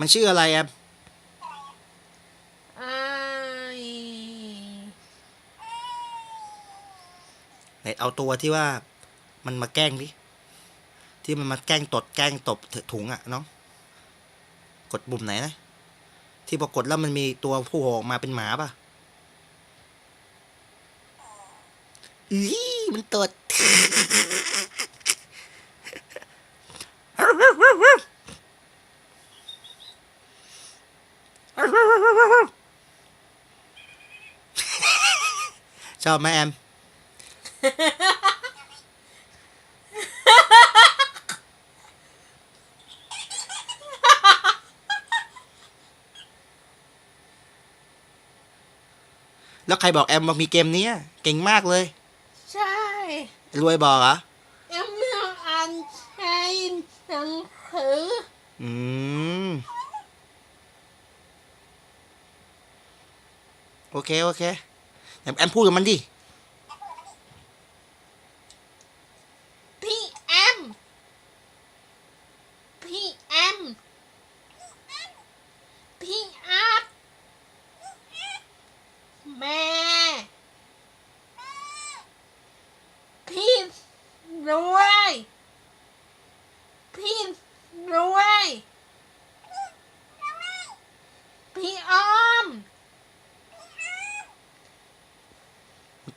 มันชื่ออะไรแอมไอ้ไหนเอาตัวที่ว่ามันมาแกล้งดิ ที่มันมาแกล้งตดแกล้งตบถุงอะน้อง กดปุ่มไหนนะ ที่พอกดแล้วมันมีตัวผู้ออกมาเป็นหมาป่ะอีมันตด ชอบไหมแอม แล้วใครบอกแอมว่ามีเกมนี้อะเก่งมากเลย ใช่รวยบอกเหรอเอ็มไม่อ่านในหนังสืออืม โอเค โอเคแอมพูดกับมันดิ พี่แอมพี่แอมพี่อาร์ตแม่ พี่รวยพี่รวยพี่ออม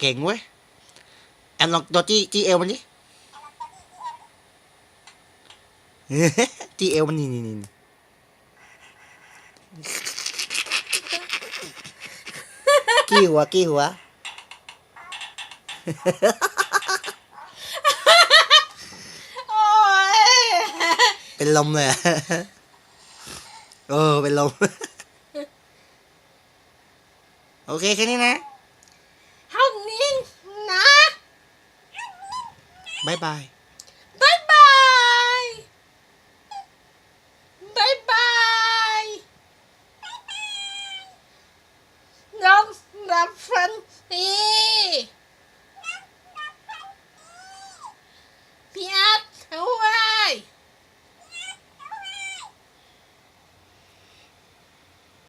เก่งเว้ยแอมลองตัวจี้จี้เอวมันดิจี้เอวมันนี่นี่นี่นี่กี้หัวกี้หัวโอ้ยเป็นลมเลยอะเออเป็นลม โอเค แค่นี้นะ บายบายบายบายบายบายน้องรับฟังอี